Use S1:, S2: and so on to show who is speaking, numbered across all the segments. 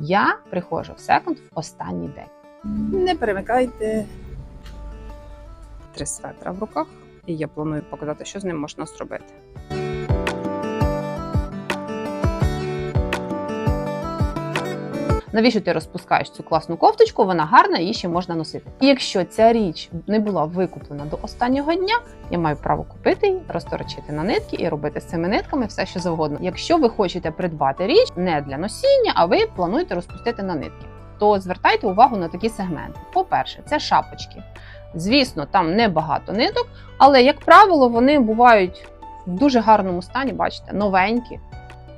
S1: Я приходжу в секонд в останній день.
S2: Не перемикайте. Три светра в руках, і я планую показати, що з ним можна зробити.
S1: Навіщо ти розпускаєш цю класну кофточку? Вона гарна, її ще можна носити. І якщо ця річ не була викуплена до останнього дня, я маю право купити її, розторочити на нитки і робити з цими нитками все, що завгодно. Якщо ви хочете придбати річ не для носіння, а ви плануєте розпустити на нитки, то звертайте увагу на такі сегменти. По-перше, це шапочки. Звісно, там небагато ниток, але як правило, вони бувають в дуже гарному стані, бачите, новенькі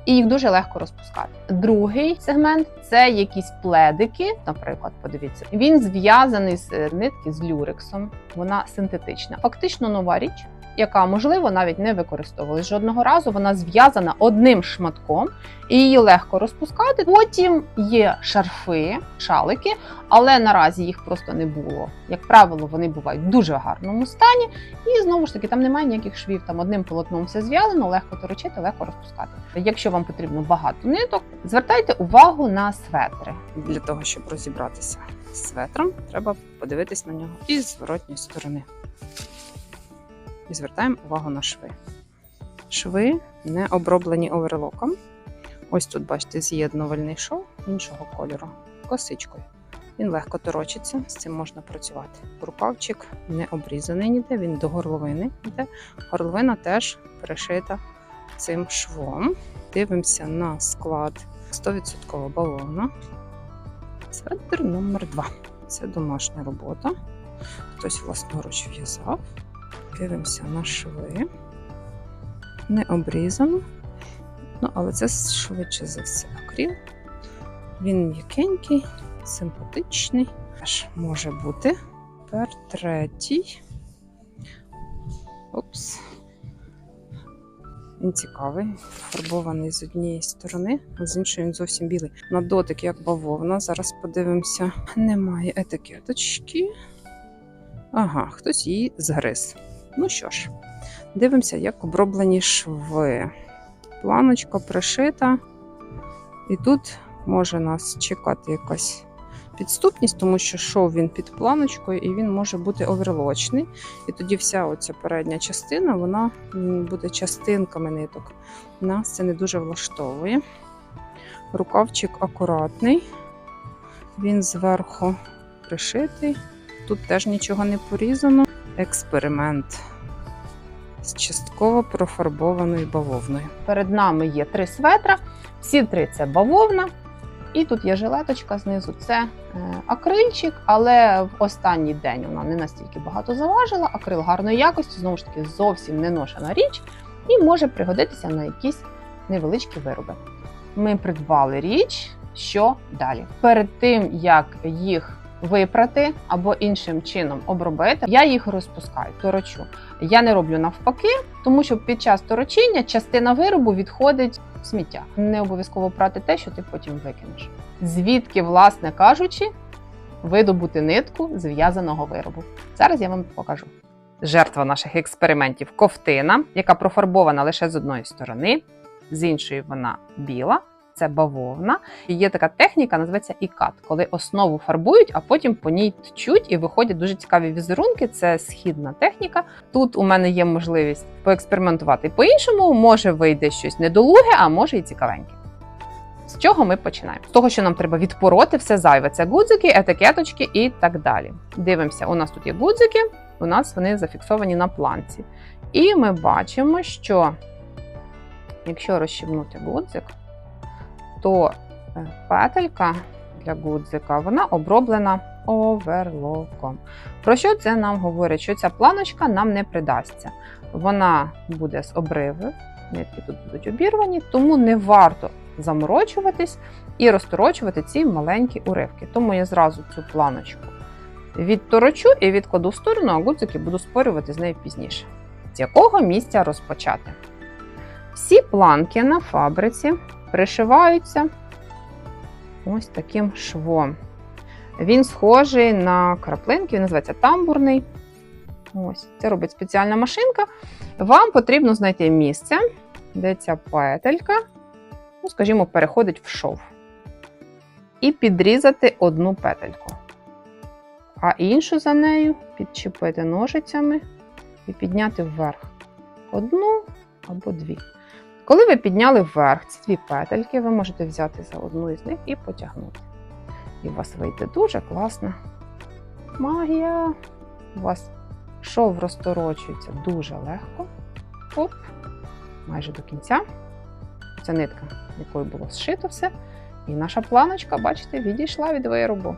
S1: і їх дуже легко розпускати. Другий сегмент це якісь пледики. Наприклад, подивіться, він зв'язаний з е, нитки з люрексом. Вона синтетична, фактично нова річ. Яка можливо навіть не використовувалась жодного разу. Вона зв'язана одним шматком, і її легко розпускати. Потім є шарфи, шалики, але наразі їх просто не було. Як правило, вони бувають в дуже гарному стані, і знову ж таки там немає ніяких швів. Там одним полотном все зв'язано, легко торочити, легко розпускати. Якщо вам потрібно багато ниток, звертайте увагу на светри.
S2: Для того, щоб розібратися з светром, треба подивитись на нього із зворотньої сторони. І звертаємо увагу на шви. Шви не оброблені оверлоком. Ось тут, бачите, з'єднувальний шов іншого кольору косичкою. Він легко торочиться, з цим можна працювати. Рукавчик не обрізаний ніде, він до горловини йде. Горловина теж перешита цим швом. Дивимося на склад 100% бавовна. Светр номер 2 Це домашня робота. Хтось власноруч в'язав. Дивимося на шви. Не обрізано. Ну, але це швидше за все акріл. Він м'якенький, симпатичний. Теж може бути. Тепер третій. Опс. Він цікавий, фарбований з однієї сторони, а з іншої він зовсім білий. На дотик, як бавовна. Зараз подивимося. Немає етикеточки. Ага, хтось її згриз. Ну що ж, дивимося, як оброблені шви. Планочка пришита. І тут може нас чекати якась підступність, тому що шов він під планочкою і він може бути оверлочний. І тоді вся оця передня частина вона буде частинками ниток. Нас це не дуже влаштовує. Рукавчик акуратний, він зверху пришитий. Тут теж нічого не порізано. Експеримент з частково профарбованою бавовною.
S1: Перед нами є три светра. Всі три це бавовна. І тут є жилеточка знизу. Це е, акрильчик, але в останній день вона не настільки багато заважила. Акрил гарної якості, знову ж таки, зовсім не ношена річ, і може пригодитися на якісь невеличкі вироби. Ми придбали річ. Що далі? Перед тим як їх випрати або іншим чином обробити, я їх розпускаю, торочу. Я не роблю навпаки, тому що під час торочіння частина виробу відходить в сміття. Не обов'язково прати те, що ти потім викинеш. Звідки, власне кажучи, видобути нитку зв'язаного виробу. Зараз я вам покажу. Жертва наших експериментів ковтина, яка профарбована лише з одної сторони, з іншої вона біла. Це бавовна. Є така техніка, називається ікат, коли основу фарбують, а потім по ній тчуть і виходять дуже цікаві візерунки. Це східна техніка. Тут у мене є можливість поекспериментувати по-іншому. Може вийде щось недолуге, а може і цікавеньке. З чого ми починаємо? З того, що нам треба відпороти все зайве. Це гудзики, етикеточки і так далі. Дивимося, у нас тут є гудзики, у нас вони зафіксовані на планці. І ми бачимо, що якщо розщібнути гудзик, то е, петелька для гудзика вона оброблена оверлоком. Про що це нам говорить? Що ця планочка нам не придасться. Вона буде з обриви, нитки тут будуть обірвані, тому не варто заморочуватись і розторочувати ці маленькі уривки. Тому я зразу цю планочку відторочу і відкладу в сторону, а гудзики буду спорювати з нею пізніше. З якого місця розпочати? Всі планки на фабриці пришиваються ось таким швом. Він схожий на краплинки, він називається тамбурний. Ось, це робить спеціальна машинка. Вам потрібно знайти місце, де ця петелька, ну, скажімо, переходить в шов. і підрізати одну петельку. А іншу за нею підчепити ножицями і підняти вверх. Одну або дві. Коли ви підняли вверх ці дві петельки, ви можете взяти за одну із них і потягнути. І у вас вийде дуже класна магія. У вас шов розторочується дуже легко. Оп, майже до кінця. Це нитка, якою було зшито все. І наша планочка, бачите, відійшла від виробу.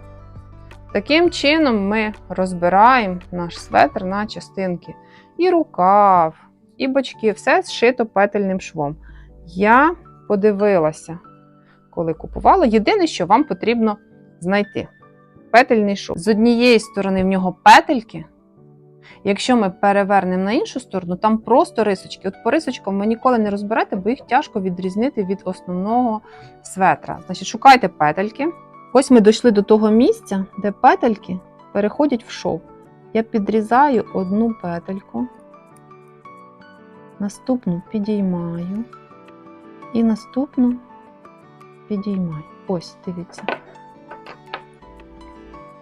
S1: Таким чином ми розбираємо наш светр на частинки. І рукав, і бочки, все зшито петельним швом. Я подивилася, коли купувала. Єдине, що вам потрібно знайти петельний шов. З однієї сторони в нього петельки. Якщо ми перевернемо на іншу сторону, там просто рисочки. От по рисочкам ви ніколи не розберете, бо їх тяжко відрізнити від основного светра. Значить, шукайте петельки. Ось ми дійшли до того місця, де петельки переходять в шов. Я підрізаю одну петельку, наступну підіймаю і наступну підіймаю. Ось, дивіться.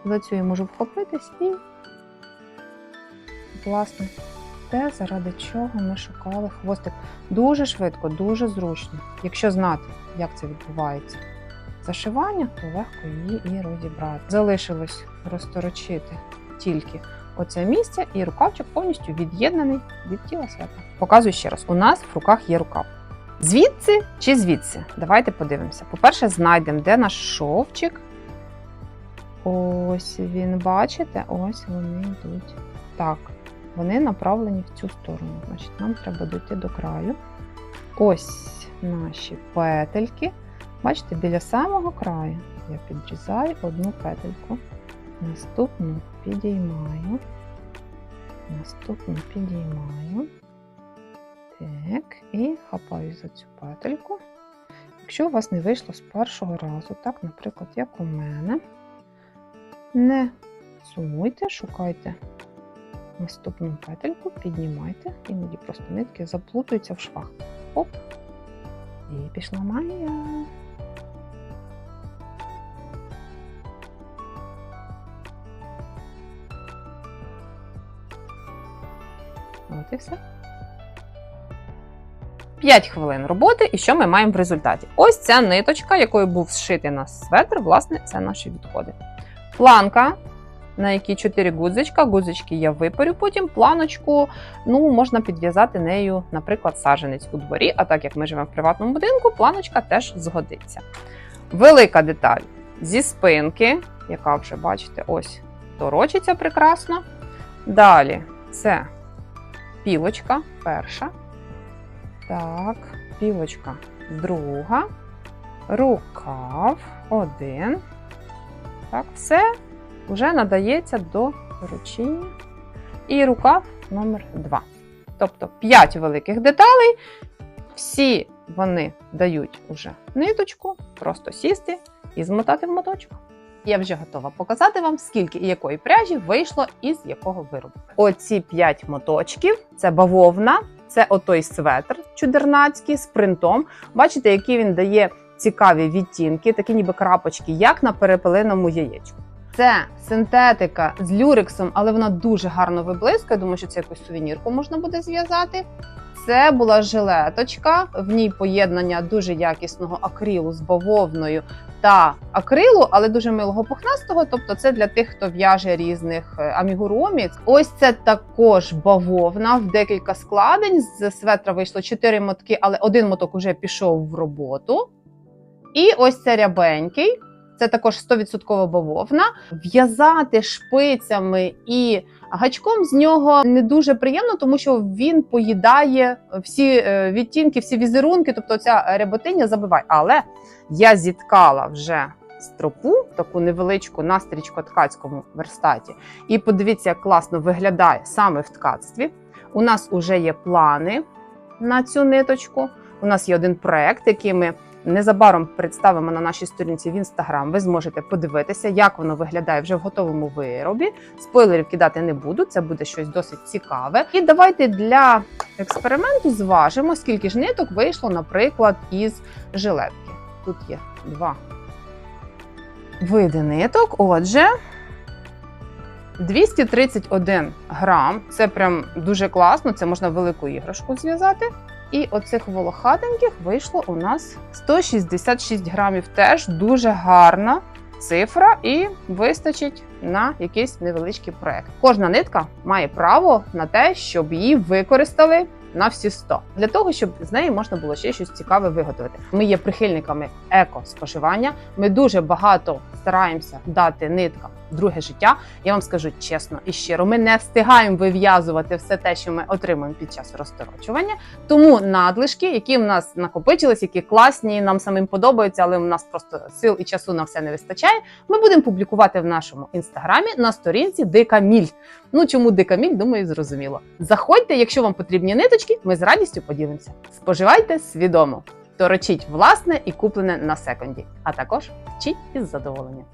S1: За цю я можу вхопитись і, власне, те, заради чого ми шукали хвостик. Дуже швидко, дуже зручно. Якщо знати, як це відбувається зашивання, то легко її і розібрати. Залишилось розторочити тільки оце місце, і рукавчик повністю від'єднаний від тіла свята. Показую ще раз: у нас в руках є рукав. Звідси чи звідси? Давайте подивимося. По-перше, знайдемо, де наш шовчик. Ось він, бачите, ось вони йдуть. Так, вони направлені в цю сторону. Значить, нам треба дойти до краю. Ось наші петельки. Бачите, біля самого краю я підрізаю одну петельку, наступну підіймаю, наступну підіймаю. Так, і хапаю за цю петельку. Якщо у вас не вийшло з першого разу, так, наприклад, як у мене, не сумуйте, шукайте наступну петельку, піднімайте, іноді просто нитки заплутуються в швах. Оп! І пішла магія. От і все. 5 хвилин роботи, і що ми маємо в результаті? Ось ця ниточка, якою був зшитий наш светр, власне, це наші відходи. Планка, на якій 4 гудзичка. Гудзички я випарю потім. Планочку ну, можна підв'язати нею, наприклад, саженець у дворі. А так як ми живемо в приватному будинку, планочка теж згодиться. Велика деталь зі спинки, яка вже, бачите, ось торочиться прекрасно. Далі це пілочка перша. Так, пілочка друга, рукав один. Так, все вже надається до ручіння. І рукав номер 2. Тобто 5 великих деталей. Всі вони дають уже ниточку, просто сісти і змотати в моточок. Я вже готова показати вам, скільки і якої пряжі вийшло із якого виробу. Оці 5 моточків це бавовна, це отой светр чудернацький з принтом. Бачите, які він дає цікаві відтінки, такі ніби крапочки, як на перепеленому яєчку. Це синтетика з люрексом, але вона дуже гарно виблискує. Думаю, що це якусь сувенірку можна буде зв'язати. Це була жилеточка, в ній поєднання дуже якісного акрилу з бавовною та акрилу, але дуже милого пухнастого. Тобто, це для тих, хто в'яже різних е, амігуромі. Ось це також бавовна в декілька складень. З светра вийшло 4 мотки, але один моток уже пішов в роботу. І ось це рябенький. Це також 100% бавовна. В'язати шпицями і гачком з нього не дуже приємно, тому що він поїдає всі е, відтінки, всі візерунки, тобто ця ряботиня забиває. Але я зіткала вже стропу, таку невеличку на стрічко-ткацькому верстаті. І подивіться, як класно виглядає саме в ткацтві. У нас вже є плани на цю ниточку. У нас є один проект, який ми незабаром представимо на нашій сторінці в інстаграм. Ви зможете подивитися, як воно виглядає вже в готовому виробі. Спойлерів кидати не буду, це буде щось досить цікаве. І давайте для експерименту зважимо, скільки ж ниток вийшло, наприклад, із жилетки. Тут є два види ниток. Отже, 231 грам. Це прям дуже класно. Це можна велику іграшку зв'язати. І оцих волохатеньких вийшло у нас 166 грамів. Теж дуже гарна цифра, і вистачить на якийсь невеличкий проект. Кожна нитка має право на те, щоб її використали на всі 100. для того, щоб з неї можна було ще щось цікаве виготовити. Ми є прихильниками еко-споживання. Ми дуже багато стараємося дати ниткам друге життя. Я вам скажу чесно і щиро, ми не встигаємо вив'язувати все те, що ми отримуємо під час розторочування. Тому надлишки, які в нас накопичились, які класні, нам самим подобаються, але в нас просто сил і часу на все не вистачає. Ми будемо публікувати в нашому інстаграмі на сторінці Дика Міль. Ну чому Дика Міль, думаю, зрозуміло. Заходьте, якщо вам потрібні ниточки, ми з радістю поділимося. Споживайте свідомо, торочіть власне і куплене на секонді, а також вчіть із задоволенням.